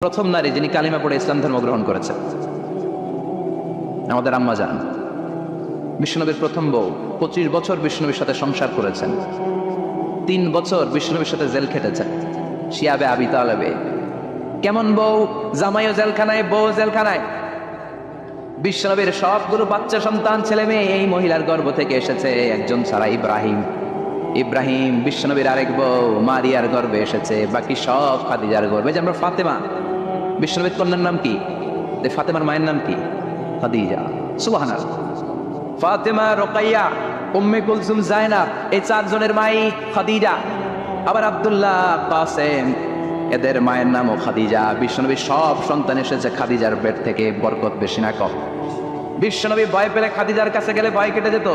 প্রথম নারী যিনি কালিমা পড়ে ইসলাম ধর্ম গ্রহণ করেছেন। আমাদের আম্মা যান। বিষ্ণুনবীর প্রথম বউ, পঁচিশ বছর বিষ্ণুনবীর সাথে সংসার করেছেন। তিন বছর বিষ্ণুনবীর সাথে জেল খেটেছেন। শিয়াবে আবি তালেবে। কেমন বউ? জামাইও জেলখানায় বউ জেলখানায়। বিশ্বনবীর সবগুলো বাচ্চা সন্তান, ছেলে মেয়ে এই মহিলার গর্ভ থেকে এসেছে একজন ছাড়া ইব্রাহিম। ইব্রাহিম বিশ্বনবীর আরেক বউ, মারিয়ার গর্বে এসেছে, বাকি সব খাদিজার গর্বে যে আমরা ফাতেমা বিশ্বনবীর কন্যার নাম কি? ফাতেমার মায়ের নাম কি? খাদিজা। সুবহান ফাতেমা রোকাইয়া, উম্মে কুলসুম জায়নাব এই চারজনের মাই খাদিজা। আবার আব্দুল্লাহ কাসেম এদের মায়ের নামও খাদিজা। বিশ্বনবীর সব সন্তান এসেছে খাদিজার পেট থেকে, বরকত বেশি না কম। বিশ্বনবী ভয় পেলে খাদিজার কাছে গেলে ভয় কেটে যেত।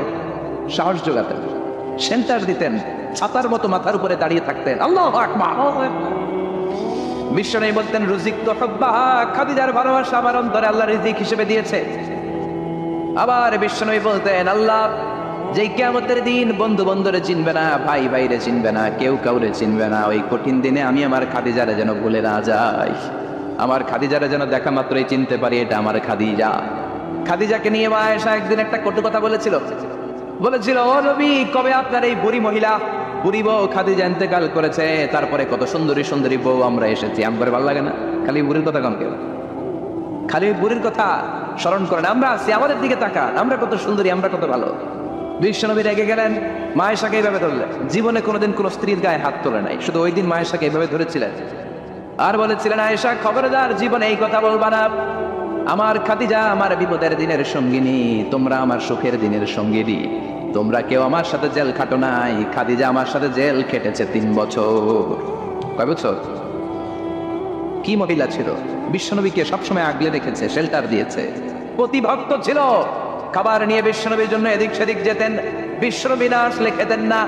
সাহস যোগাতেন। সেন্টার দিতেন। ছাতার মতো মাথার উপরে দাঁড়িয়ে থাকতেন। আল্লাহ আকবার। বিশ্বনবী বলতেন রুজিক তো খাদিজার ভালোবাসা আমার অন্তরে আল্লাহ রিজিক হিসেবে দিয়েছে। আবার বিশ্বনবী বলতেন, আল্লাহ যে কেমতের দিন বন্ধু বন্ধুরে চিনবে না, ভাই ভাইরে চিনবে না, কেউ কাউরে চিনবে না, ওই কঠিন দিনে আমি আমার খাদিজারে যেন ভুলে না যাই। আমার খাদিজারে যেন দেখা মাত্রই চিনতে পারি, এটা আমার খাদিজা। খাদিজাকে নিয়ে মা এসা একদিন একটা কটু কথা বলেছিল। বলেছিল, ও নবী, কবে আপনার এই বুড়ি মহিলা বুড়ি বউ খাদিজা ইন্তেকাল করেছে, তারপরে কত সুন্দরী সুন্দরী বউ আমরা এসেছি। আমার ভালো লাগে না? খালি বুড়ির কথা কম কেউ? খালি বুড়ির কথা স্মরণ করেন। আমরা আছি, আমাদের দিকে তাকান। আমরা কত সুন্দরী, আমরা কত ভালো। বিশ্বনবী রেগে গেলেন, মায়েশাকে এইভাবে ধরলেন। জীবনে কোনোদিন কোনো স্ত্রীর গায়ে হাত তোলে নাই। শুধু ওই দিন মায়েশাকে এইভাবে ধরেছিলেন। আর বলেছিলেন, আয়েশা, খবরদার, জীবনে এই কথা বলবা না। আমার খাদিজা আমার বিপদের দিনের সঙ্গিনী, তোমরা আমার সুখের দিনের সঙ্গিনী। তোমরা কেউ আমার সাথে জেল খাটো নাই, খাদিজা আমার সাথে জেল খেটেছে তিন বছর। কয় বছর? কি মহিলা ছিল? বিশ্বনবীকে সবসময় আগলে রেখেছে শেল্টার দিয়েছে। প্রতিভক্ত ছিল। খাবার নিয়ে বিশ্বনবীর জন্য এদিক সেদিক যেতেন। বিশ্বনবী না আসলে খেতেন না।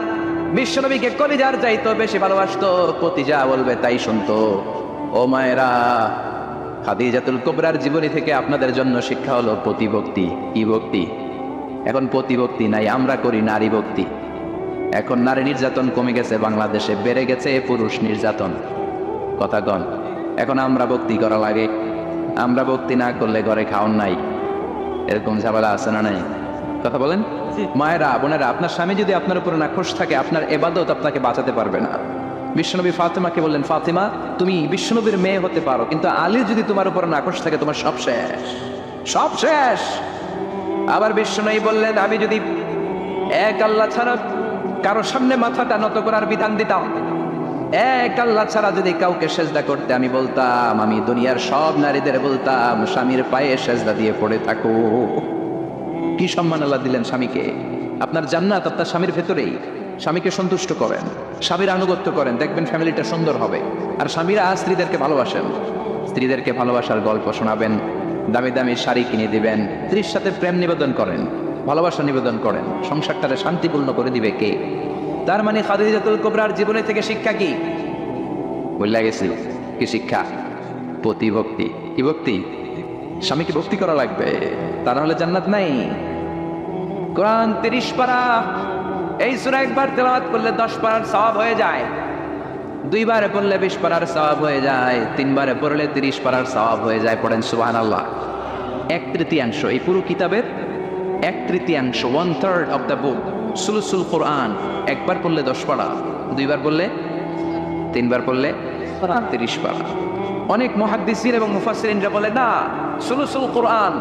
বিশ্বনবীকে কলিজার চাইতো বেশি ভালোবাসতো। প্রতি যা বলবে, তাই শুনতো। ও মায়েরা খাদিজাতুল কোবরার জীবনী থেকে আপনাদের জন্য শিক্ষা হলো প্রতিভক্তি কি ভক্তি এখন প্রতিভক্তি নাই আমরা করি নারী ভক্তি এখন নারী নির্যাতন কমে গেছে বাংলাদেশে বেড়ে গেছে পুরুষ নির্যাতন। কথা কন এখন আমরা ভক্তি করা লাগে? আমরা ভক্তি না করলে ঘরে খাওয়ান নাই। এরকম ঝামেলা আছে না নাই? কথা বলেন? মায়েরা বোনেরা আপনার স্বামী যদি আপনার উপরে নাখোশ থাকে আপনার এবাদত আপনাকে বাঁচাতে পারবে না। বিশ্বনবী ফাতেমাকে বললেন, ফাতেমা, তুমি বিশ্বনবীর মেয়ে হতে পারো, কিন্তু আলী যদি তোমার উপর নাখোশ থাকে, তোমার সব শেষ সব শেষ। আবার বিশ্বনবী বললেন, আমি যদি এক আল্লাহ ছাড়া কারও সামনে মাথাটা নত করার বিধান দিতাম, এক আল্লাহ ছাড়া যদি কাউকে সেজদা করতে আমি বলতাম, আমি দুনিয়ার সব নারীদের বলতাম, স্বামীর পায়ে সেজদা দিয়ে পড়ে থাকো। কি সম্মান আল্লাহ দিলেন স্বামীকে? আপনার জান্নাত আপনার স্বামীর ভেতরেই। স্বামীকে সন্তুষ্ট করেন, স্বামীর আনুগত্য করেন, দেখবেন ফ্যামিলিটা সুন্দর হবে। আর স্বামীরা স্ত্রীদেরকে ভালোবাসেন। স্ত্রীদেরকে ভালোবাসার গল্প শোনাবেন, দামি দামি শাড়ি কিনে দিবেন, স্ত্রীর সাথে প্রেম নিবেদন করেন, ভালোবাসা নিবেদন করেন, সংসারটারে শান্তিপূর্ণ করে দিবে কে? তার মানে খাদিজাতুল কোবরার জীবনে থেকে শিক্ষা কি? বললা গেছি কি শিক্ষা? প্রতিভক্তি কি ভক্তি? স্বামীকে ভক্তি করা লাগবে। তা নাহলে জান্নাত নাই। কোরআন তিরিশ পারা এই সুরা একবার তেলাওয়াত করলে দশ পারার সওয়াব হয়ে যায়। দুইবারে পড়লে বিশ পারার সওয়াব হয়ে যায়। তিনবারে পড়লে তিরিশ পারার সওয়াব হয়ে যায়। পড়েন সুবহান আল্লাহ এক তৃতীয়াংশ, এই পুরো কিতাবের এক তৃতীয়াংশ one third of the book সুলুসুল কোরআন। একবার পড়লে দশ পারা, দুইবার পড়লে তিনবার পড়লে তিরিশ পারা। অনেক মহাদ্দিসিন এবং মুফাসিরিনরা বলে, না, সুলুসুল কোরআন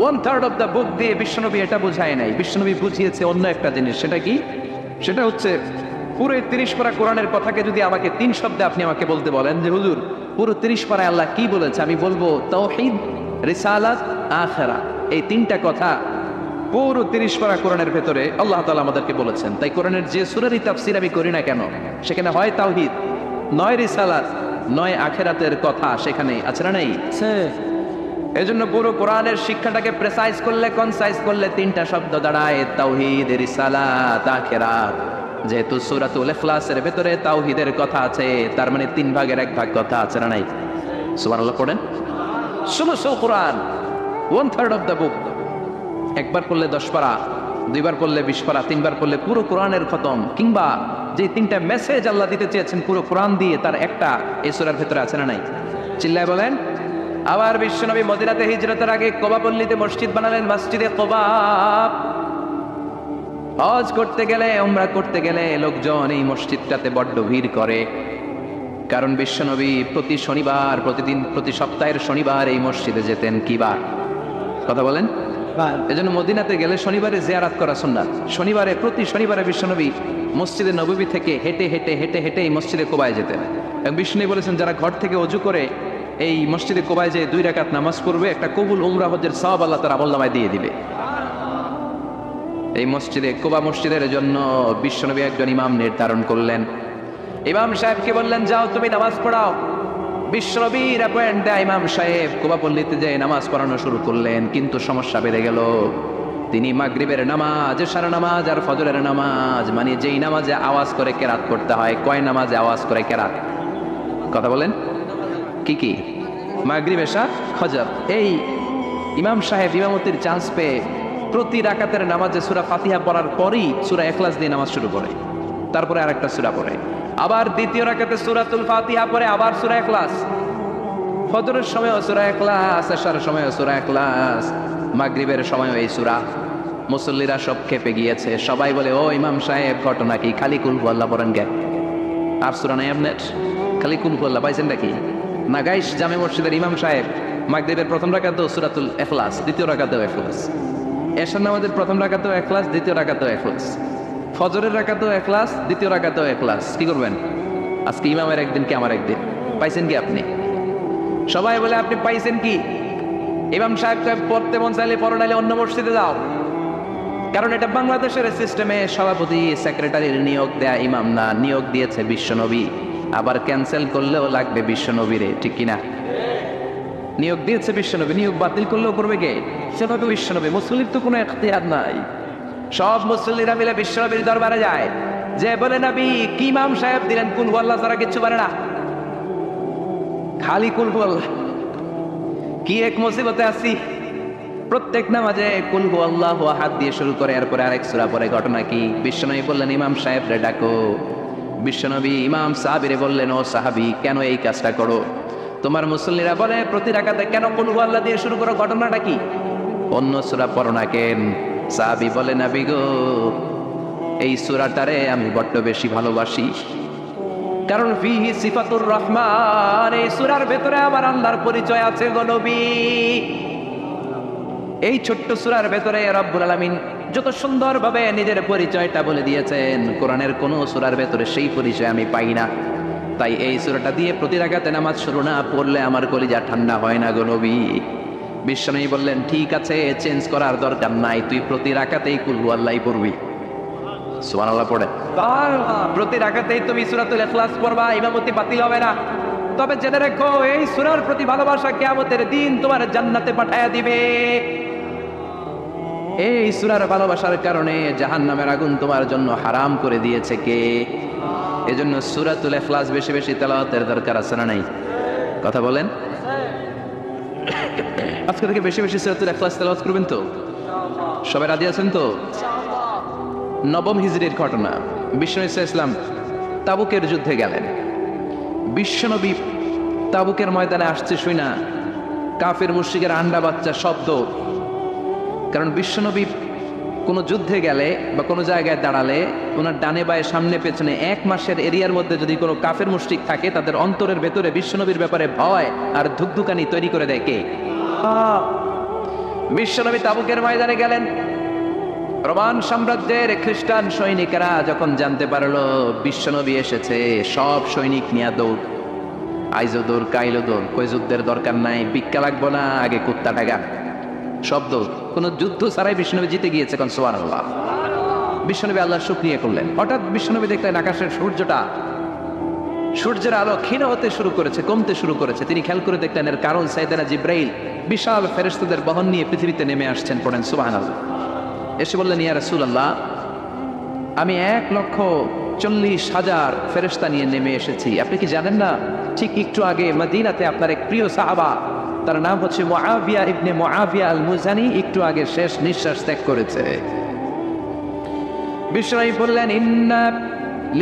one third of the book দিয়ে বিশ্বনবী এটা বোঝায় নাই। বিশ্বনবী বুঝিয়েছে অন্য একটা জিনিস, সেটা কি? সেটা হচ্ছে, পুরো তিরিশ পারা কোরআনের কথাকে যদি আমাকে তিন শব্দে আপনি আমাকে বলতে বলেন যে, হুজুর, পুরো তিরিশ পারায় আল্লাহ কি বলেছে? আমি বলব, তৌহিদ, রিসালাত, আখেরা। এই তিনটা কথা পুরো তিরিশ পারা কোরআনের ভেতরে আল্লাহ তালা আমাদেরকে বলেছেন। তাই কোরআনের যে সুরেরই তাফসির আমি করি না কেন, সেখানে হয় তাওহিদ, নয় রিসালাত, নয় আখেরাতের কথা সেখানে আছে না নেই? এই জন্য পুরো কোরআনের শিক্ষাটাকে প্রেসাইজ করলে কনসাইজ করলে তিনটা শব্দ দাঁড়ায়, তাওহিদ, রিসালাত, আখেরাত। যেহেতু সূরাতুল ইখলাসের ভেতরে তাওহিদের কথা আছে, তার মানে তিন ভাগের এক ভাগ কথা আছে না নাই? সুবহানাল্লাহ পড়েন? সুলুসুল কোরআন। One third of the book একবার করলে দশ পারা, দুইবার করলে বিশ পারা, তিনবার করলে পুরো কোরআনের খতম। কিংবা যে তিনটা মেসেজ আল্লাহ দিতে চেয়েছেন পুরো কোরআন দিয়ে, তার একটা এই সূরার ভেতরে আছে না নাই? চিল্লায় বলেন আবার বিশ্বনবী মদিনাতে হিজরতের আগে কোবাপল্লীতে মসজিদ বানালেন মসজিদে কোবাব হজ করতে গেলে ওমরা করতে গেলে লোকজন এই মসজিদটাতে বড্ড ভিড় করে। কারণ বিশ্বনবী প্রতি শনিবার প্রতিদিন প্রতি সপ্তাহের শনিবার এই মসজিদে যেতেন কি বার? কথা বলেন? এজন্য মদিনাতে গেলে শনিবারে জিয়ারাত করা সুন্নাত। শনিবারে প্রতি শনিবারে বিশ্বনবী মসজিদে নববী থেকে হেঁটে হেঁটে হেঁটে হেঁটে এই মসজিদে কোবায় যেতেন। এবং বিষ্ণু বলেছেন যারা ঘর থেকে অজু করে এই মসজিদে কোবায় যে দুই রাকাত নামাজ পড়বে, একটা কবুল উমরা হজের সওয়াব আল্লাহ তার আমল নামায় দিয়ে দিবে। এই মসজিদে, কোবা মসজিদের জন্য বিশ্বনবী একজন ইমাম নির্ধারণ করলেন। ইমাম সাহেবকে বললেন, যাও তুমি নামাজ পড়াও। বিশ্বনবীর অ্যাপয়েন্ট দেয় ইমাম সাহেব কোবা পল্লীতে যে নামাজ পড়ানো শুরু করলেন, কিন্তু সমস্যা বেড়ে গেল। তিনি মাগরিবের নামাজ সারা নামাজ আর ফজরের নামাজ মানে যেই নামাজে আওয়াজ করে কেরাত করতে হয়, কয় নামাজে আওয়াজ করে কেরাত? কথা বলেন। কি কি? মাগরিব এশা ফজর এই ইমাম সাহেব ইমামতির চান্স পেয়ে প্রতি রাকাতের নামাজে সুরা ফাতিহা পড়ার পরই সুরা এখলাস দিয়ে নামাজ শুরু করে। তারপরে আরেকটা সুরা পড়ে। আবার দ্বিতীয় রাকাতে সুরাতুল ফাতিহা পরে আবার সুরা এখলাস ফজরের সময়ও সুরা এখলাস এশার সময়ও সুরা এখলাস মাগরিবের সময় এই সুরা। মুসল্লিরা সব খেপে গিয়েছে। সবাই বলে, ও ইমাম সাহেব, ঘটনা কি? খালি কুল আল্লাহ পড়েন গে আর সুরা নাই আপনার খালি কুল আল্লাহ পাইছেন নাকি? না গাইস জামে মসজিদের ইমাম সাহেব, মাগরিবের প্রথম রাকাতেও সুরাতুল এখলাস দ্বিতীয় রাকাতেও এখলাস এশার নামাজের প্রথম রাকাতেও এখলাস দ্বিতীয় রাকাতেও এখলাস ফজরের রাকাতেও এখলাস দ্বিতীয় রাকাতেও এখলাস কি করবেন? আজকে ইমামের একদিন কি আমার একদিন? পাইছেন কি আপনি? সবাই বলে, আপনি পাইছেন কি? ইমাম সাহেব সাহেব পড়তে মন চাইলে পড়ো, নাইলে অন্য মসজিদে যাও। কারণ এটা বাংলাদেশের সিস্টেমে সভাপতি সেক্রেটারির নিয়োগ দেয়া ইমাম না, নিয়োগ দিয়েছে বিশ্বনবী আবার ক্যান্সেল করলেও লাগবে বিশ্বনবীরে, ঠিক কিনা? নিয়োগ দিয়েছে বিশ্বনবী, নিয়োগ বাতিল করলেও করবে কে? সেভাবে বিশ্বনবী মুসলিম তো কোনো এখতিয়ার নাই। সব মুসল্লিরা মিলে বিশ্বনবীর দরবারে যায়। যে বলে, নবী, কি ইমাম সাহেব দিলেন? কুল আল্লাহ তারা কিচ্ছু পারে না। খালি কুল আল্লাহ কি এক মুসিবতে আছি? প্রত্যেক নামাজে কুলহু আল্লাহ হাত দিয়ে শুরু করে, এরপরে আরেক সূরা পরে ঘটনা কি? বিশ্বনবী বললেন, ইমাম সাহেব রে ডাকো। বিশ্বনবী ইমাম সাহাবিরে বললেন, ও সাহাবি, কেন এই কাজটা করো? তোমার মুসল্লিরা বলে, প্রতি রাকাতে কেন কুলহু আল্লাহ দিয়ে শুরু করো? ঘটনাটা কি? অন্য সূরা পড়ো না কেন। সাহাবি বলে, নাবি গো, এই সূরাটারে আমি বড্ড বেশি ভালোবাসি। কারণ ফিহি সিফাতুর রহমান, এই সূরার ভেতরে আমার আল্লাহর পরিচয় আছে গো নবী। এই ছোট্ট সূরার ভেতরে রব্বুল আলামিন যত সুন্দরভাবে নিজের পরিচয়টা বলে দিয়েছেন কোরআনের কোন সূরার ভেতরে সেই পরিচয় আমি পাই না। তাই এই সূরাটা দিয়ে প্রতি রাকাতে নামাজ শুরু না পড়লে আমার কলিজা ঠান্ডা হয় না গো নবী। বিশ্বনবী বললেন ঠিক আছে চেঞ্জ করার দরকার নাই তুই প্রতি রাকাতেই কুলহু আল্লাহই পড়বি। সুবহানাল্লাহ পড়ে। প্রতি রাকাতেই তুমি সূরাতুল ইখলাস পড়বা ইমামতি বাতিল হবে না। তবে জেনে রেখো এই সূরার প্রতি ভালোবাসা কিয়ামতের দিন তোমার জান্নাতে পাঠায়া দিবে। এই সূরার ভালোবাসার কারণে জাহান্নামের আগুন তোমার জন্য হারাম করে দিয়েছে কে? এজন্য সূরাতুল ইখলাস বেশি বেশি তেলাওয়াতের দরকার আছে না নাই? কথা বলেন। আজকে থেকে বেশি বেশি সূরাতুল ইখলাস তেলাওয়াত করবেন তো? সবাই রাজি আছেন তো? নবম হিজরির ঘটনা। ইসা ইসলাম তাবুকের যুদ্ধে গেলেন। বিশ্বনবী তাবুকের ময়দানে আসছে শুই না কাফের মুশিকের আন্ডা বাচ্চা শব্দ কারণ বিশ্বনবী কোনো যুদ্ধে গেলে বা কোনো জায়গায় দাঁড়ালে ওনার ডানে বায়ে সামনে পেছনে এক মাসের এরিয়ার মধ্যে যদি কোনো কাফের মুশরিক থাকে, তাদের অন্তরের ভেতরে বিশ্বনবীর ব্যাপারে ভয় আর ধুকধুকানি তৈরি করে দেয় কে? বিশ্বনবী তাবুকের ময়দানে গেলেন। রোমান সাম্রাজ্যের খ্রিস্টান সৈনিকেরা যখন জানতে পারল বিশ্বনবী এসেছে, সব সৈনিক নিয়ে দৌড়। আইজো দৌড়, কাইলো দৌড় কই যুদ্ধের দরকার নাই, ভিক্ষা লাগবো না, আগে কুত্তা টাকা সব দৌড় কোনো যুদ্ধ ছাড়াই বিশ্বনবী জিতে গিয়েছে কোন সোয়ান আল্লাহ বিশ্বনবী আল্লাহ শুক্রিয়া করলেন। হঠাৎ বিশ্বনবী দেখলেন আকাশের সূর্যটা, সূর্যের আলো ক্ষীণ হতে শুরু করেছে, কমতে শুরু করেছে। তিনি খেয়াল করে দেখলেন এর কারণ সাইদানা জিব্রাইল বিশাল ফেরেস্তাদের বহন নিয়ে পৃথিবীতে নেমে আসছেন, পড়েন সুবাহ এসে বললেন, ইয়া রাসূল আল্লাহ আমি এক লক্ষ চল্লিশ হাজার ফেরেস্তা নিয়ে নেমে এসেছি। আপনি কি জানেন না, ঠিক একটু আগে মদিনাতে আপনার এক প্রিয় সাহাবা তার নাম হচ্ছে মুআবিয়া ইবনে মুআবিয়া আল মুজানি একটু আগে শেষ নিঃশ্বাস ত্যাগ করেছে। বিশ্বনবী বললেন, ইন্না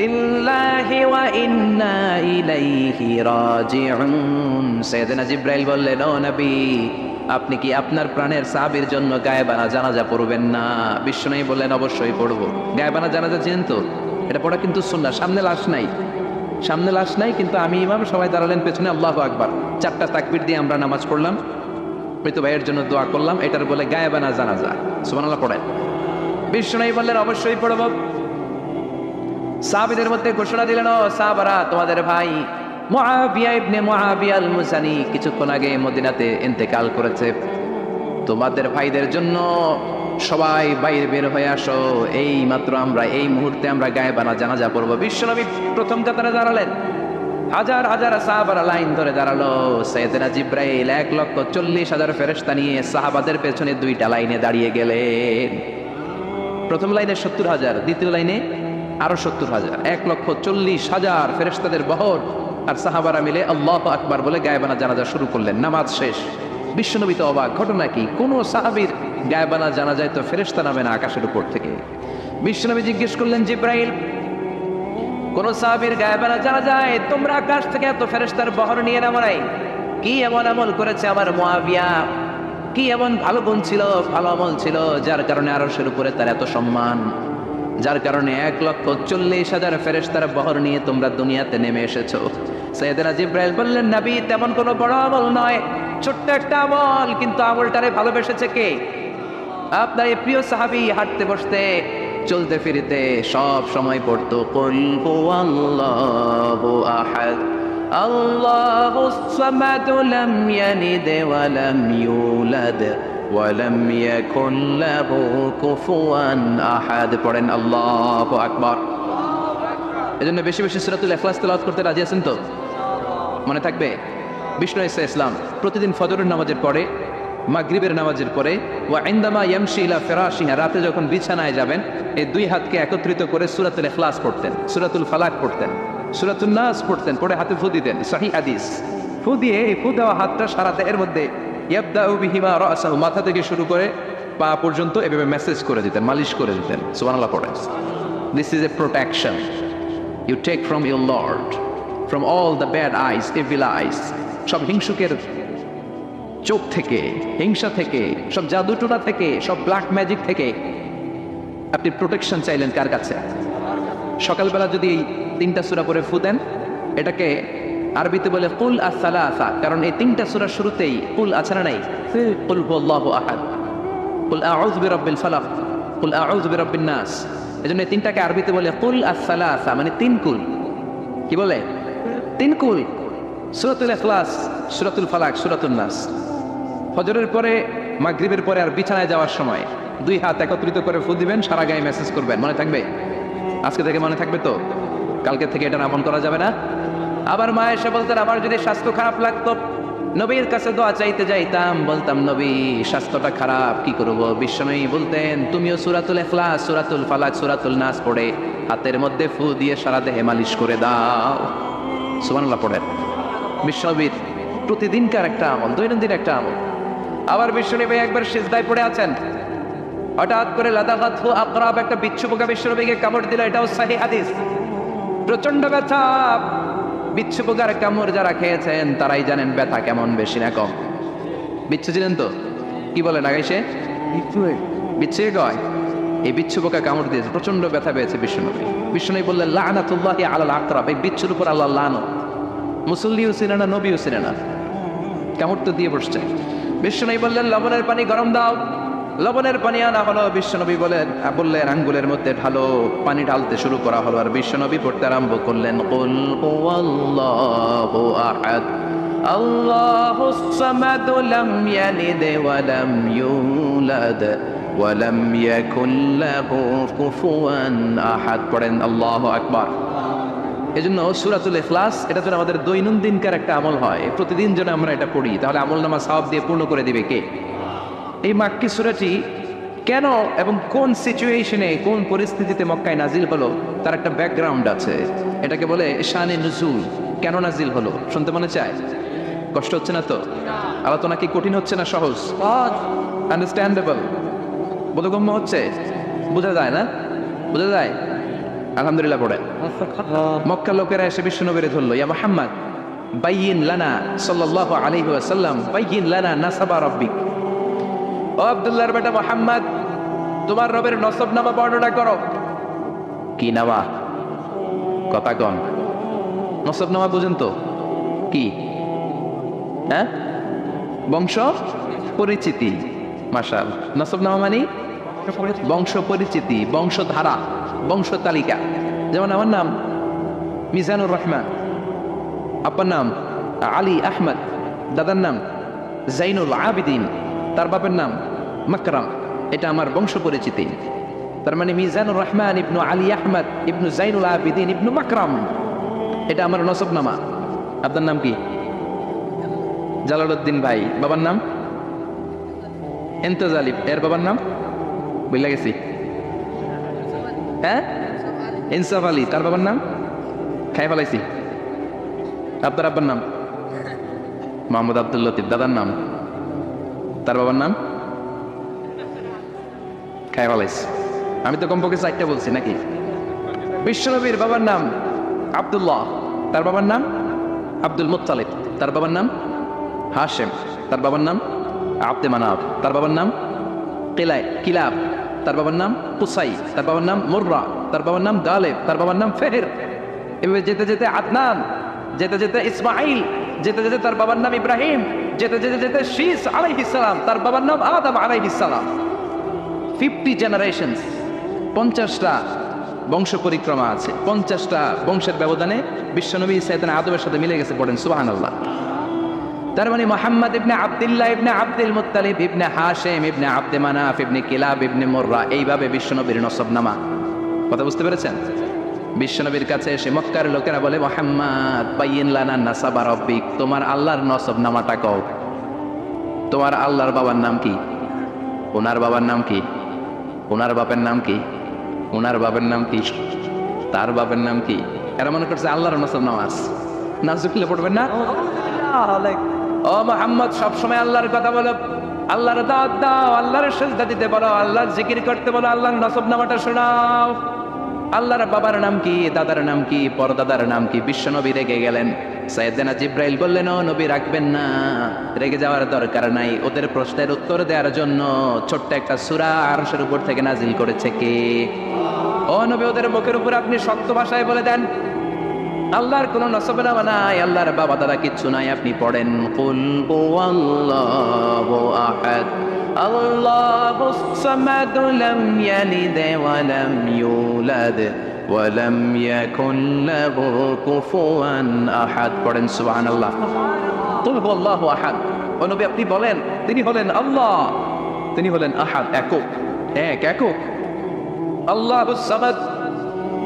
লিল্লাহি ওয়া ইন্না ইলাইহি রাজিউন। সাইয়েদনা জিব্রাইল বললেন, ও নবী, আপনি কি আপনার প্রাণের সাহাবীর জন্য গায়েবানা জানাজা পড়বেন না? বিশ্বনবী বললেন, অবশ্যই পড়ব। গায়েবানা জানাজা চিনেন তো এটা পড়া কিন্তু সুন্নাহ, সামনে লাশ নাই। সামনে লাশ নাই, কিন্তু আমি ইমাম সবাই দাঁড়ালেন পেছনে, আল্লাহ আকবার। চারটা তাকবির দিয়ে আমরা নামাজ পড়লাম। মৃত ভাইয়ের জন্য দোয়া করলাম, এটার বলে গায়েবানা জানাজা। সুবহানাল্লাহ, পড়েন। বিশ্বনবী বললেন, অবশ্যই পড়ব। সাহাবীদের মধ্যে ঘোষণা দিলেন, ও সাহাবারা, তোমাদের ভাই মুআবিয়া ইবনে মুআবিয়া আল মুসানি কিছুক্ষণ আগে মদিনাতে ইন্তেকাল করেছে। তোমাদের ভাইদের জন্য সবাই বাইরে বের হয়ে আসো। এই মাত্র আমরা, এই মুহূর্তে আমরা গায়ে গায়েবানা জানাজা পড়ব। বিশ্বনবী প্রথম কাতারে দাঁড়ালেন। হাজার হাজার সাহাবারা লাইন ধরে দাঁড়াল। সৈয়দনা জিব্রাইল এক লক্ষ চল্লিশ হাজার ফেরেস্তা নিয়ে সাহাবাদের পেছনে দুইটা লাইনে দাঁড়িয়ে গেলেন। প্রথম লাইনে সত্তর হাজার, দ্বিতীয় লাইনে আরও সত্তর হাজার। এক লক্ষ চল্লিশ হাজার ফেরেস্তাদের বহর। আর সাহাবারা মিলে আল্লাহ আকবার বলে গায়েবানা জানাজা শুরু করলেন। নামাজ শেষ। বিশ্বনবী তো অবাক। ঘটনা কি? কোনো সাহাবীর গায়েবানা জানা যায় তো ফেরেস্তা নামে না আকাশের উপর থেকে। বিশ্বনবী জিজ্ঞেস করলেন, জিব্রাইল, কোন সাহাবীর গায়েবানা জানা যায় তোমরা আকাশ থেকে এত ফেরেস্তার বহর নিয়ে নামো নাই? কি এমন আমল করেছে আমার মুআবিয়া? কি এমন ভালো গুণ ছিল, ভালো আমল ছিল, যার কারণে আরশের উপরে তার এত সম্মান? যার কারণে এক লক্ষ চল্লিশ হাজার ফেরেস্তার বহর নিয়ে তোমরা দুনিয়াতে নেমে এসেছ। সৈয়দনা জিব্রাইল বললেন, নবী, তেমন কোনো বড় আমল নয়। ছোট্ট একটা আমল, কিন্তু আমলটারে ভালোবেসেছে কে? আপনার প্রিয় সাহাবি হাঁটতে বসতে, চলতে ফিরিতে সব সময় পড়তো, কুল হুয়াল্লাহু আহাদ, আল্লাহু সামাদ লাম ইয়ালিদ ওয়া লাম ইউলাদ ওয়া লাম ইয়াকুন লাহু কুফুয়ান আহাদ। পড়েন আল্লাহু আকবার। এজন্য বেশি বেশি সূরাতুল ইখলাস তেলাওয়াত করতে রাজি আছেন তো? মনে থাকবে? বিষ্ণু ইসা ইসলাম প্রতিদিন ফজরের নামাজের পরে মাগরিবের নামাজের পরে, ওয়া ইন্দামা ইয়ামশি ইলা ফিরাশিহা রাতে যখন বিছানায় যাবেন এই দুই হাতকে একত্রিত করে সূরাতুল ইখলাস পড়তেন, সূরাতুল ফালাক পড়তেন সূরাতুল নাস পড়তেন, পড়ে হাতে ফু দিতেন সহি হাদিস। ফু দিয়ে এই ফু দেওয়া হাতটা সারা দেহের মধ্যে, ইয়াবদাউ বিহিমা রাসাহু মাথা থেকে শুরু করে পা পর্যন্ত এভাবে মেসেজ করে দিতেন, মালিশ করে দিতেন, সুবহানাল্লাহ পড়েন। This is a protection you take from your lord from all the bad eyes evil eyes সব হিংসুকের চোখ থেকে, হিংসা থেকে, সব জাদুটোনা থেকে, সব ব্ল্যাক ম্যাজিক থেকে। আপনি প্রোটেকশন চাইলেন কার কাছে? সকালবেলা যদি এই তিনটা সুরা পরে ফু দেন, এটাকে আরবিতে বলে কুল আসালা আসা কারণ এই তিনটা সুরার শুরুতেই কুল আছে নাই? কুল হুয়াল্লাহু আহাদ, কুল আউযু বিরাব্বিল ফালাক, কুল আউযু বিরাব্বিন নাস। এই তিনটাকে আরবিতে বলে কুল আসালা আসা মানে তিন কুল। কি বলে? তিন কুল। সুরাতুল ইখলাস, সুরাতুল ফালাক সুরাতুল নাস। ফজরের পরে, মাগরিবের পরে আর বিছানায় যাওয়ার সময় দুই হাত একত্রিত করে ফু দিবেন, সারা গায়ে মেসেজ করবেন। মনে থাকবে? আজকে থেকে মনে থাকবে তো? কালকে থেকে এটা আমল করা যাবে না? আবার মা এসে বলতেন আমার যদি স্বাস্থ্য খারাপ লাগতো, নবীর কাছে দোয়া চাইতে যাইতাম। বলতাম, নবী, স্বাস্থ্যটা খারাপ, কি করব? বিশ্বনবী বলতেন, তুমিও সুরাতুল এখলাস সুরাতুল ফালাক, সুরাতুল নাস পড়ে, হাতের মধ্যে ফু দিয়ে সারা দেহে মালিশ করে দাও। সুবহানাল্লাহ পড়েন। বিশ্বনবীর প্রতিদিনকার একটা আমল, দৈনন্দিন একটা আমল। আবার বিশ্বনবী একবার সিজদায় পড়ে আছেন। হঠাৎ করে লাদাগাত আকরাব একটা বিচ্ছু পোকা বিশ্বনবীকে কামড় দিল এটাও সাহি হাদিস। প্রচণ্ড ব্যথা। বিচ্ছু পোকার কামড় যারা খেয়েছেন তারাই জানেন ব্যথা কেমন বেশি না কম। বিচ্ছু ছিলেন তো? কি বলেন আগে সে? বিচ্ছু কয় এই বিচ্ছু পোকা কামড় দিয়েছে প্রচণ্ড ব্যথা পেয়েছে বিশ্বনবী। বিশ্বনবী বললেন লানাতুল্লাহি আলাল আকরাব। এই বিচ্ছুর উপর আল্লাহ লানত। মুসল্লিও ছিল না নবীও ছিল না। কামড় তো দিয়ে বসছে। বিশ্বনবী বললেন, লবণের পানি গরম দাও। লবণের পানি আনা হলো। বিশ্বনবী বলেন বললেন, আঙ্গুলের মধ্যে ঢালো, পানি ঢালতে শুরু করা হলো। আর বিশ্বনবী পড়তে আরম্ভ করলেন, কুল ইয়াকুল লাহু কুফুয়ান আহাদ। পড়েন, আল্লাহু আকবার। এজন্য সুরাতুল ইখলাস, এটা যেন আমাদের দৈনন্দিনকার একটা আমল হয়। প্রতিদিন যেন আমরা এটা পড়ি, তাহলে আমল নামা সাহাব দিয়ে পূর্ণ করে দিবে কে? এই মাক্কি সুরাটি কেন এবং কোন সিচুয়েশনে কোন পরিস্থিতিতে মক্কায় নাজিল হলো, তার একটা ব্যাকগ্রাউন্ড আছে। এটাকে বলে শানে নজুল। কেন নাজিল হলো? শুনতে মনে চায়? কষ্ট হচ্ছে না তো? আলোচনা কি কঠিন হচ্ছে না সহজ? আন্ডারস্ট্যান্ডেবল বোধগম্য হচ্ছে? বোঝা যায় না? বোঝা যায়? আলহামদুলিল্লাহ পড়েন মক্কা লোকেরা এসে বিশ্ব নবীরে ধরলো, ইয়া মোহাম্মদ, বাইয়িন লানা সাল্লাল্লাহু আলাইহি ওয়াসাল্লাম, বাইয়িন লানা নাসাবা রাব্বিক। ও আব্দুল্লাহর বেটা মোহাম্মদ, তোমার রবের নসব নামা বর্ণনা করো। কি নামা? কথা কন। নসব নামা বুঝেন তো। কি? হ্যাঁ? বংশ পরিচিতি। মাশাল। নসব নামা মানে? বংশ পরিচিতি, বংশধারা। বংশ তালিকা যেমন আমার নাম মিজানুর রহমান, আব্বার নাম আলী আহমদ, দাদার নাম জাইনুল আবিদিন, তার বাপের নাম মাকরাম। এটা আমার বংশ পরিচিতি। তার মানে মিজানুর রহমান ইবনু আলী আহমদ ইবনু জাইনুল আবিদিন ইবনু মাকরাম। এটা আমার নসবনামা। আপনার নাম কি? জালালউদ্দিন ভাই। বাবার নাম? এন্তজ আলিফ এর বাবার নাম? বুঝলে গেছি। হ্যাঁ? ইনসাফ আলী, তার বাবার নাম? খাই ফেলাইছি। আপনার আব্বার নাম? মোহাম্মদ আব্দুল লতিফ, দাদার নাম? তার বাবার নাম? খাই ফেলাইছি। আমি তো কমপক্ষে চারটা বলছি নাকি? বিশ্বনবীর বাবার নাম আব্দুল্লাহ, তার বাবার নাম আব্দুল মুত্তালিব, তার বাবার নাম হাশেম, তার বাবার নাম আব্দে মানাব, তার বাবার নাম কিলাই কিলাব তার বাবার নাম কুসাই, তার বাবার নাম মুর্রা, তার বাবার নাম গালেব, তার বাবার নাম ফেহের। এভাবে যেতে যেতে আদনান, যেতে যেতে ইসমাইল যেতে যেতে তার বাবার নাম ইব্রাহিম, যেতে যেতে যেতে শীস আলাইহিসালাম তার বাবার নাম আদম আলাইহিসালাম ফিফটি জেনারেশনস, পঞ্চাশটা বংশ পরিক্রমা আছে, পঞ্চাশটা বংশের ব্যবধানে বিশ্বনবী সাইদান আদমের সাথে মিলে গেছে পড়েন সুবাহান আল্লাহ তার মানে Muhammad ibn Abdullah ibn Abdul Muttalib, ibn Hashim, ibn Abd Manaf, ibn Kilab, ibn Murrah, এইভাবে বিশ্বনবীর নসবনামা। কথা বুঝতে পেরেছেন? বিশ্বনবীর কাছে এসে মক্কার লোকেরা বলে, মোহাম্মদ, বাইয়িন লানা নাসাবা তোমার আল্লাহর নসবনামাটা কও। তোমার আল্লাহর বাবার নাম কি? ওনার বাবার নাম কি? ওনার বাপের নাম কি? ওনার বাবার নাম কি? তার বাবার নাম কি? এরা মনে করছে আল্লাহর নসব নামাজ নাচ জুকলে পড়বেন না? ও মোহাম্মদ, সবসময় আল্লাহর কথা বলো। আল্লাহর দাওয়াত দাও, আল্লাহর সেজদা দিতে বলো, আল্লাহর জিকির করতে বলো, আল্লাহর নসব নামাটা শোনাও আল্লাহর বাবার নাম কি, দাদার নাম কি, পরদাদার নাম কি, বিশ্বনবী রেগে গেলেন। সাইয়েদনা জিব্রাইল বললেন, ও নবী, রাখবেন না। রেগে যাওয়ার দরকার নাই। ওদের প্রশ্নের উত্তর দেওয়ার জন্য ছোট্ট একটা সূরা আরশের উপর থেকে নাজিল করেছে কে? ও নবী, ওদের মুখের উপর আপনি শক্ত ভাষায় বলে দেন। আল্লাহর কোনো নামা নাই, আল্লাহর বাবা দাদা কিচ্ছু নাই, আপনি পড়েন, কুল আহাদ আল্লাহুস সামাদ লাম ইয়ালিদ ওয়া লাম ইউলাদ, ওয়া লাম ইয়াকুন লাহু কুফুয়ান আহাদ। পড়েন, সুবহানাল্লাহ। কুল হুয়াল্লাহু আহাদ। ও নবী, আপনি বলেন, তিনি হলেন আল্লাহ, তিনি হলেন আহাদ, একক, এক, একক। আল্লাহুস সামাদ,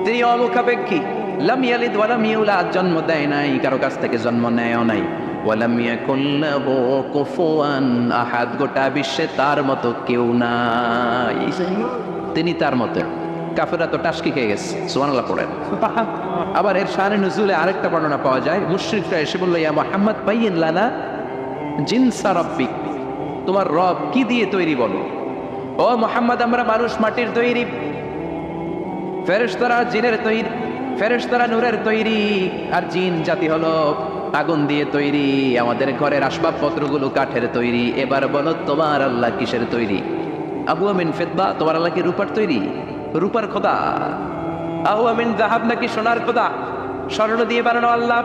তিনি অমুখাপেক্ষী লাম ইয়ালিদ ওয়ালাম ইউলাদ জন্ম দেয় নাই কারও কাছ থেকে জন্ম নেয়ও নাই। ওয়ালাম ইয়াকুল লাহু কুফুয়ান আহাদ গোটা বিশ্বে তার মতো কেউ নাই। তিনি তার মতো। কাফেররা তো টাসকি খেয়ে গেছে সুবহানাল্লাহ পড়েন। আবার এর শানে নজুলে আরেকটা বর্ণনা পাওয়া যায় মুশরিকরা এসে বলল ইয়া মুহাম্মদ বাইয়িন লানা জিনসা রাব্বিক। তোমার রব কি দিয়ে তৈরি বলো? ও মোহাম্মদ আমরা মানুষ মাটির তৈরি। ফেরেশতারা জিনের তৈরি। ফেরেশতারা নূরের তৈরি আর জিন জাতি হলো আগুন দিয়ে তৈরি, আমাদের ঘরের আসবাবপত্রগুলো কাঠের তৈরি। এবার বলো, তোমার আল্লাহ কিসের তৈরি? আবু আমিন ফেদবা তোমার আল্লাহ কি রূপার তৈরি? রূপার খোদা। আবু আমিন জাহাব নাকি সোনার খোদা? স্বর্ণ দিয়ে বানানো আল্লাহ।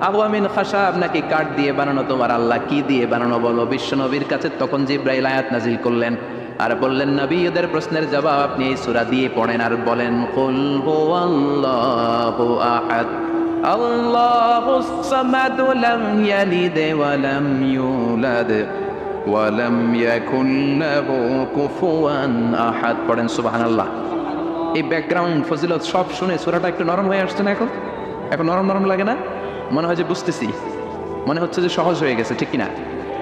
আবু আমিন খাসাব নাকি কাঠ দিয়ে বানানো? তোমার আল্লাহ কি দিয়ে বানানো বলো? বিশ্ব নবীর কাছে তখন জিব্রাইল আয়াত নাজিল করলেন। আর বললেন, নবী, ওদের প্রশ্নের জবাব আপনি এই সূরা দিয়ে পড়েন আর বলেন আহাদ। পড়েন এই ব্যাকগ্রাউন্ড ফজিলত সব শুনে সূরাটা একটু নরম হয়ে আসছে না এখন? এখন নরম নরম লাগে না? মনে হয় যে বুঝতেছি। মনে হচ্ছে যে সহজ হয়ে গেছে, ঠিক কিনা?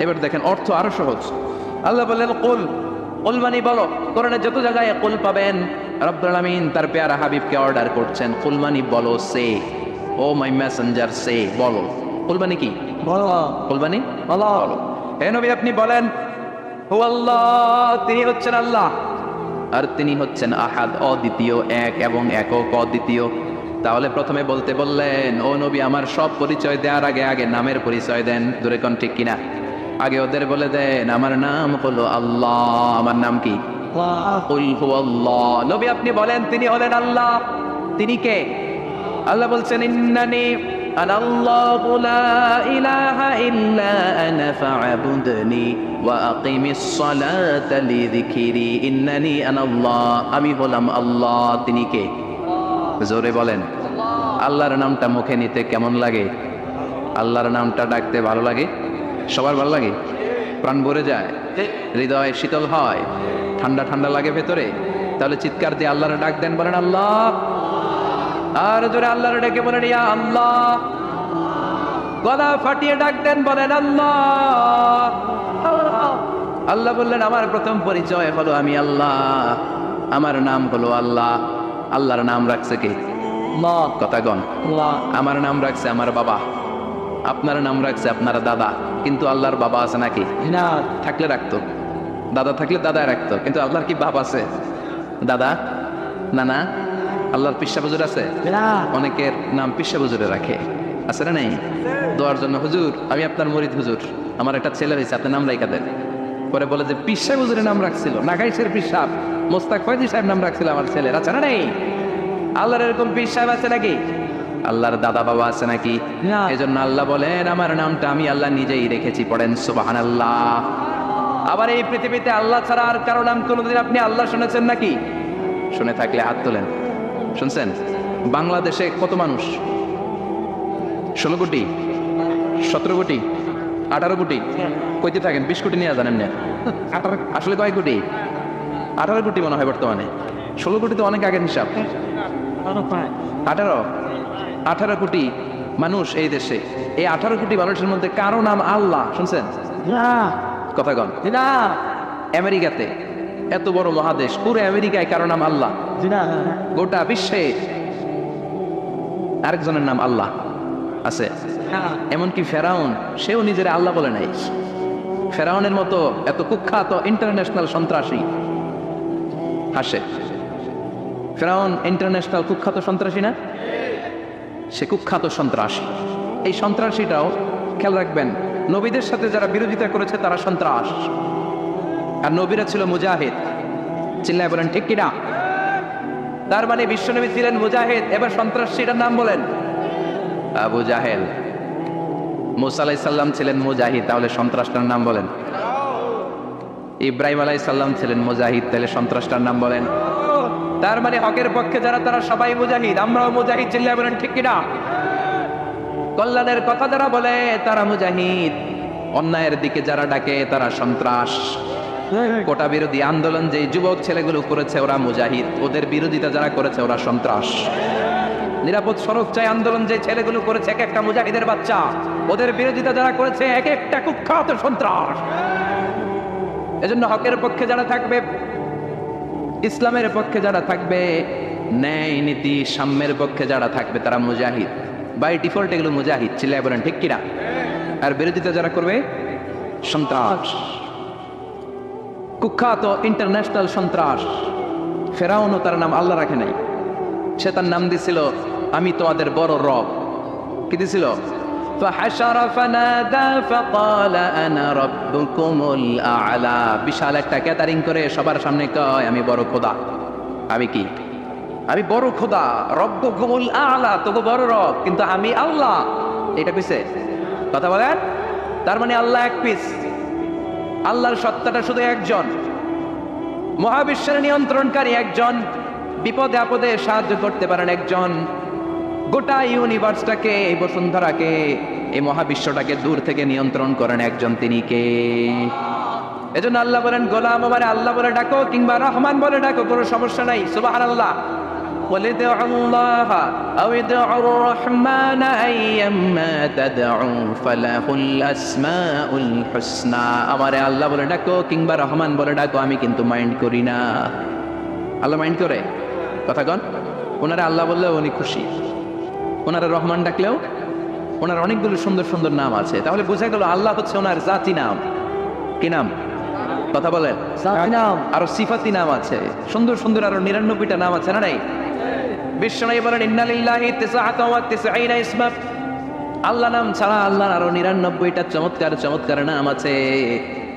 এবার দেখেন, অর্থ আরও সহজ। আল্লাহ বললেন, কুল কুল মানে বলো কোরআনে যত জায়গায় কুল পাবেন রব্বুল আলামিন তার পেয়ারা হাবিবকে অর্ডার করছেন। কুল মানে বলো সে। ও মাই মেসেঞ্জার সে। বলো। কুল মানে কি? বলো। কুল মানে বলো। হে নবী আপনি বলেন হু আল্লাহ তিনি হচ্ছেন আল্লাহ। আর তিনি হচ্ছেন আহাদ অদ্বিতীয় এক এবং একক অদ্বিতীয়। তাহলে প্রথমে বলতে বললেন ও নবী আমার সব পরিচয় দেওয়ার আগে আগে নামের পরিচয় দেন। দূরে কোন ঠিক কিনা? আগে ওদের বলে দেন আমার নাম হলো আল্লাহ। আমার নাম কি? নবী আপনি বলেন তিনি হলেন আল্লাহ। তিনি কে? আল্লাহ বলছেন ইন্নানি আল্লাহু লা ইলাহা ইল্লা আনা ফা'বুদনি ওয়া আকিমিস সালাতা লিযিকরি। ইন্নানি আনা আমি হলাম আল্লাহ। তিনি কে? জোরে বলেন। আল্লাহর নামটা মুখে নিতে কেমন লাগে? আল্লাহর নামটা ডাকতে ভালো লাগে? সবার ভালো লাগে? প্রাণ ভরে যায় হৃদয় শীতল হয় ঠান্ডা ঠান্ডা লাগে ভেতরে। তাহলে চিৎকার দিয়ে আল্লাহর ডাক দেন বলেন আল্লাহ। আর জোরে আল্লাহর ডেকে বলেন ইয়া আল্লাহ। গলা ফাটিয়ে ডাক দেন বলেন আল্লাহ। আল্লাহ বললেন আমার প্রথম পরিচয় হলো আমি আল্লাহ। আমার নাম হলো আল্লাহ। আল্লাহর নাম রাখছে কে? কথা গণ আমার নাম রাখছে আমার বাবা। আপনার নাম রাখছে আপনার দাদা। কিন্তু আল্লাহর বাবা আছে নাকি? না থাকলে রাখতো। দাদা থাকলে দাদা রাখতো। কিন্তু আল্লাহর কি বাপ আছে? দাদা? না না আল্লাহর পিসা বুজুর আছে? অনেকের নাম পিসা বুজুরে রাখে। আছে না নেই? দোয়ার জন্য হুজুর আমি আপনার মরিদ হুজুর। আমার একটা ছেলে হয়েছে আপনার নাম রাইকা দেন। পরে বলে যে পিসা বুজুরের নাম রাখছিল। নাগাইশের পিসাব। মোস্তাক ফয়জি সাহেব নাম রাখছিল আমার ছেলের। আছে না নেই? আল্লাহর এরকম পীর সাহেব আছে নাকি? আল্লাহর দাদা বাবা আছে নাকি? না। এজন্য আল্লাহ বলেন আমার নামটা আমি আল্লাহ নিজেই রেখেছি। পড়েন সুবাহান আল্লাহ আবার এই পৃথিবীতে আল্লাহ ছাড়া আর কারও নাম কোনোদিন আপনি আল্লাহ শুনেছেন নাকি? শুনে থাকলে হাত তোলেন। শুনছেন? বাংলাদেশে কত মানুষ? ষোলো কোটি? সতেরো কোটি? আঠারো কোটি? কইতে থাকেন বিশ কোটি নিয়ে জানেন না। আঠারো আসলে কয় কোটি? আঠারো কোটি মনে হয় বর্তমানে। ষোলো কোটি তো অনেক আগের হিসাব। আঠারো? আঠারো কোটি মানুষ এই দেশে। এই আঠারো কোটি মানুষের মধ্যে কারও নাম আল্লাহ শুনছেন? কথা কন। আমেরিকাতে এত বড় মহাদেশ পুরো আমেরিকায় কারও নাম আল্লাহ। গোটা বিশ্বে আরেকজনের নাম আল্লাহ আছে। এমনকি ফেরাউন সেও নিজের আল্লাহ বলে নাই। ফেরাউনের মতো এত কুখ্যাত ইন্টারন্যাশনাল সন্ত্রাসী হাসে। ফেরাউন ইন্টারন্যাশনাল কুখ্যাত সন্ত্রাসী না? সে কুখ্যাত সন্ত্রাসী। এই সন্ত্রাসীটাও খেয়াল রাখবেন, নবীদের সাথে যারা বিরোধিতা করেছে তারা সন্ত্রাস। আর নবীরা ছিল মুজাহিদ। চিল্লায় বলেন, ঠিক কিনা? তার মানে বিশ্বনবী ছিলেন মুজাহিদ, এবার সন্ত্রাসীটার নাম বলেন আবু জাহেল। মুসা আলাই সাল্লাম ছিলেন মুজাহিদ, তাহলে সন্ত্রাসটার নাম বলেন। ইব্রাহিম আলাই সাল্লাম ছিলেন মুজাহিদ, তাহলে সন্ত্রাসটার নাম বলেন তার মানে হকের পক্ষে যারা তারা সবাই মুজাহিদ। আমরাও মুজাহিদ চিল্লায় বলেন ঠিক কিনা? কল্যাণের কথা যারা বলে তারা মুজাহিদ। অন্যায়ের দিকে যারা ডাকে তারা সন্ত্রাস। কোটা বিরোধী আন্দোলন যে যুবক ছেলেগুলো করেছে ওরা মুজাহিদ। ওদের বিরোধিতা যারা করেছে ওরা সন্ত্রাস। নিরাপদ সড়ক চাই আন্দোলন যে ছেলেগুলো করেছে এক একটা মুজাহিদের বাচ্চা। ওদের বিরোধিতা যারা করেছে এক একটা কুখ্যাত সন্ত্রাস। এজন্য হকের পক্ষে যারা থাকবে ইসলামের পক্ষে যারা থাকবে, ন্যায় নীতি সাম্যের পক্ষে যারা থাকবে, তারা মুজাহিদ। বাই ডিফল্ট এগুলো মুজাহিদ, চিল্লায় বলেন, ঠিক কিনা? আর বিরোধিতা যারা করবে, সন্ত্রাস। কুখ্যাত ইন্টারন্যাশনাল সন্ত্রাস। ফেরাউনও তার নাম আল্লাহ রাখে নাই। সে তার নাম দিছিল, আমি তোমাদের বড় রব। কি দিছিল? فحشر فنادى فقال انا ربكم الاعلى বিশাল একটা ক্যাটারিং করে সবার সামনে কয় আমি বড় খোদা আমি কি আমি বড় খোদা রব্বকুমুল আলা তোকে বড় রব কিন্তু আমি আল্লাহ এটা কইছে কথা বলেন তার মানে আল্লাহ এক পিস আল্লাহর সত্তাটা শুধু একজন মহাবিশ্বের নিয়ন্ত্রণকারী একজন বিপদে আপদে সাহায্য করতে পারেন একজন গোটা ইউনিভার্সটাকে এই বসুন্ধরাকে এই মহাবিশ্বটাকে দূর থেকে নিয়ন্ত্রণ করেন একজন তিনি কে এজন্য আল্লাহ বলেন গোলাম আমার আল্লাহ বলে ডাকো কিংবা রহমান বলে ডাকো কোনো সমস্যা নাই সুবাহ আল্লাহ قل ادعوا الله أو ادعوا الرحمن أيما تدعوا فله الأسماء الحسنى আমারে আল্লাহ বলে ডাকো কিংবা রহমান বলে ডাকো আমি কিন্তু মাইন্ড করি না আল্লাহ মাইন্ড করে কথা কন ওনারা আল্লাহ বললেও উনি খুশি ওনারা রহমান ডাকলেও ওনার অনেকগুলো সুন্দর সুন্দর নাম আছে। তাহলে বোঝা গেল আল্লাহ হচ্ছে ওনার জাতি নাম। কি নাম? কথা বলেন। নাম। আরও সিফাতি নাম আছে। সুন্দর সুন্দর আরও নিরানব্বইটা নাম আছে না নাই? বিশ্বনাই বলেন ইন্নালিল্লাহি তিসআতা ওয়া তিসঈনা ইসমা। আল্লাহ নাম ছাড়া আল্লাহর আরও নিরানব্বইটা চমৎকার চমৎকার নাম আছে।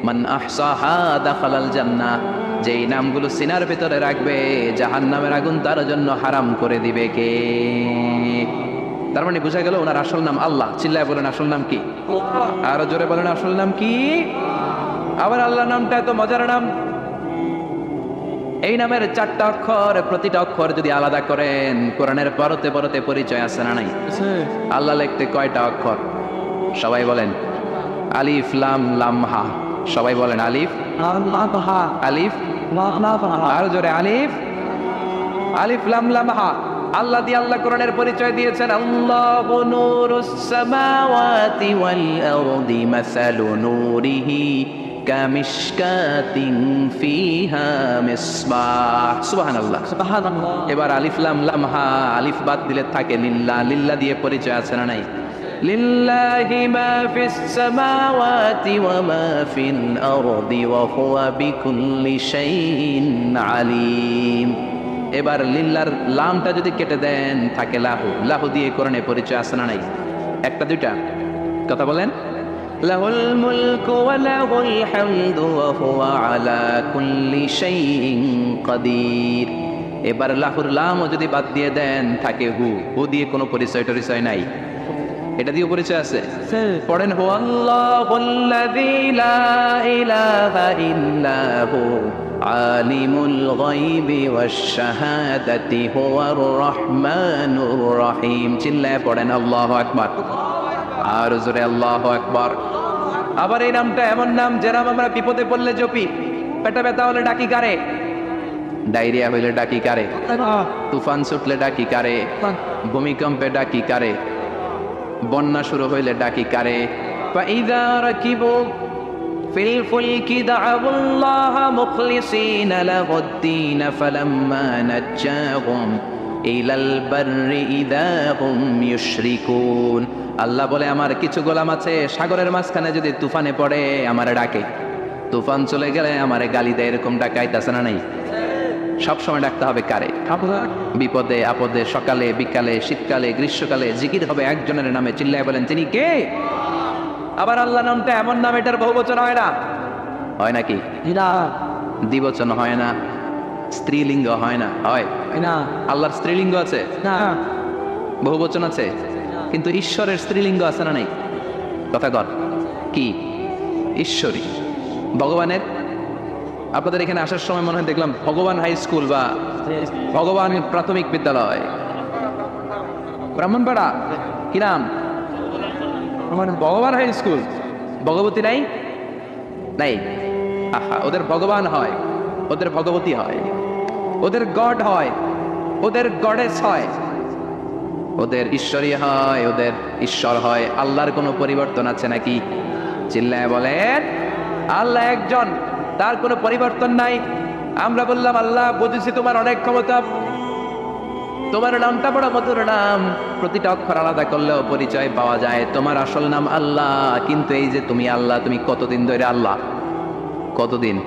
মান আহসাহা দাখালাল জান্নাহ। যেই নামগুলো সিনার ভিতরে রাখবে জাহান্নামের আগুন তার জন্য হারাম করে দিবে কে? তার মানে বোঝা গেল ওনার আসল নাম আল্লাহ। চিল্লায় বলেন আসল নাম কি? আরও জোরে বলেন আসল নাম কি? আবার আল্লাহ নামটা এত মজার নাম। এই নামের চারটা অক্ষর প্রতিটা অক্ষর যদি আলাদা করেন কোরআনের পরতে পরতে পরিচয় আছে না নাই? আল্লাহ লিখতে কয়টা অক্ষর? সবাই বলেন আলিফ লাম লাম হা। সবাই বলেন আলিফ আলিফ? আর জোরে আলিফ আলিফ লাম লাম হা। আল্লাহ দিয়ে আল্লাহ কোরআনের পরিচয় দিয়েছেন আল্লাহ নূরুস সামাওয়াতি ওয়াল আরদি মাসালু নূরিহি কামিশকাতিন ফিহা মিসবাহ সুবহানাল্লাহ। এবার আলিফ লাম লাম হা আলিফ বাদ দিলে থাকে লিল্লাহ লিল্লাহ দিয়ে পরিচয় আছে না নাই? লিল্লাহি মা ফিস সামাওয়াতি ওয়া মা ফিল আরদি ওয়া হুয়া বিকুল্লি শাইইন আলিম। এবার লিল্লার লামটা যদি কেটে দেন, থাকে লাহু। লাহু দিয়ে কোরআনে পরিচয় আছে না নাই? একটা, দুইটা। কথা বলেন। কুল্লি এবার লাহুর লামও যদি বাদ দিয়ে দেন, থাকে হু। হু দিয়ে কোনো পরিচয় টরিচয় নাই। এটা দিয়ে পরিচয় আছে? পড়েন হু আল্লাহুল্লাযী লা আলিমুল গায়বি ওয়াশ শাহাদাতি হুয়ার রহমানুর রহিম চিল্লায় পড়েন আল্লাহু আকবার আর জোরে আল্লাহু আকবার আবার এই নামটা এমন নাম যে নাম আমরা বিপদে পড়লে জপি পেটা ব্যথা হলে ডাকি কারে ডায়রিয়া হইলে ডাকি কারে তুফান ছুটলে ডাকি কারে ভূমিকম্পে ডাকি কারে বন্যা শুরু হইলে ডাকি কারে فإذا ركبوا في الفلك دعوا الله مخلصين له الدين فلما نجاهم إلى البر إذا هم يشركون আল্লাহ বলে আমার কিছু গোলাম আছে সাগরের মাঝখানে যদি তুফানে পড়ে আমারে ডাকে তুফান চলে গেলে আমারে গালি দেয় এরকম ডাকাইতেছে না নাই সবসময় ডাকতে হবে কারে বিপদে আপদে সকালে বিকালে শীতকালে গ্রীষ্মকালে জিকির হবে একজনের নামে চিল্লায় বলেন তিনি কে আবার আল্লাহ নামটা এমন নাম এটার বহুবচন হয় না? হয় নাকি দ্বিবচন হয় না স্ত্রীলিঙ্গ হয় না হয়? না। আল্লাহর স্ত্রীলিঙ্গ আছে? না। বহুবচন আছে? কিন্তু ঈশ্বরের স্ত্রীলিঙ্গ আছে না নাই? কথা কর কি? ঈশ্বরী ভগবানের? আপনাদের এখানে আসার সময় মনে হয় দেখলাম ভগবান হাই স্কুল বা ভগবান প্রাথমিক বিদ্যালয়। ব্রাহ্মণপাড়া কি নাম? ভগবান হাই স্কুল। ভগবতী নাই? নাই। আহা, ওদের ভগবান হয়, ওদের ভগবতী হয়, ওদের গড হয়, ওদের গডেস হয়, ওদের ঈশ্বরী হয়, ওদের ঈশ্বর হয়। আল্লাহর কোনো পরিবর্তন আছে নাকি? চিল্লায় বলেন, আল্লাহ একজন, তার কোনো পরিবর্তন নাই। আমরা বললাম, আল্লাহ, বুঝেছি তোমার অনেক ক্ষমতা। তোমার নামটা বড় মধুর নাম। প্রতিটা অক্ষর আলাদা করলেও পরিচয় পাওয়া যায়। তোমার আসল নাম আল্লাহ, কিন্তু এই যে তুমি আল্লাহ, তুমি কতদিন ধরে আল্লাহ? কতদিন?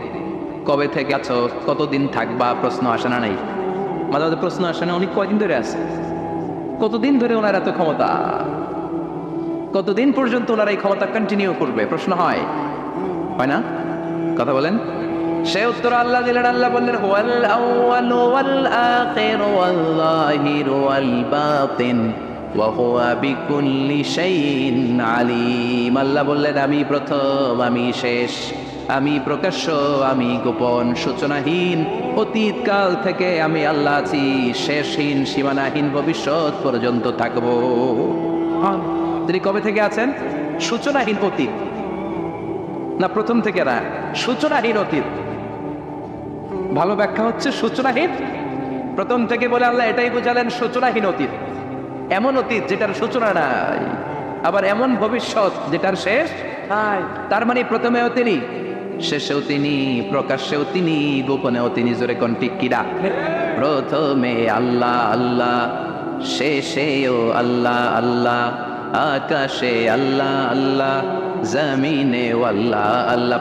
কবে থেকে আছো? কতদিন থাকবা? প্রশ্ন আসে না নাই? মাঝে মাঝে প্রশ্ন আসে না, উনি কয়দিন ধরে আছে? কতদিন ধরে ওনার এত ক্ষমতা? কতদিন পর্যন্ত ওনার এই ক্ষমতা কন্টিনিউ করবে? প্রশ্ন হয়। হয় না? কথা বলেন? সে উত্তর আল্লাহ দিলেন, আল্লাহ বললেন, হুয়াল আউয়াল ওয়াল আখির ওয়াল যাহির ওয়াল বাতিন আলিম। আল্লাহ বললেন, আমি প্রথম, আমি শেষ, আমি প্রকাশ্য, আমি গোপন, সূচনাহীন, অতীত কাল থেকে আমি আল্লাহ আছি, শেষহীন, সীমানাহীন ভবিষ্যৎ পর্যন্ত থাকব। তিনি কবে থেকে আছেন? সূচনাহীন অতীত। না, প্রথম থেকে না, সূচনাহীন অতীত। ভালো ব্যাখ্যা হচ্ছে সূচনাহীন। প্রথম থেকে বলে আল্লাহ এটাই বুঝালেন সূচনাহীন অতীত। এমন অতীত যেটার সূচনা নাই, আবার এমন ভবিষ্যৎ যেটার শেষ তার মানে প্রথমেও তিনি, শেষেও তিনি, প্রকাশ্যেও তিনি, গোপনেও তিনি জোরে কোন ঠিক কিরা প্রথমে আল্লাহ আল্লাহ, শেষেও আল্লাহ আল্লাহ, আকাশে আল্লাহ আল্লাহ জমিনে আল্লাহ আল্লাহ।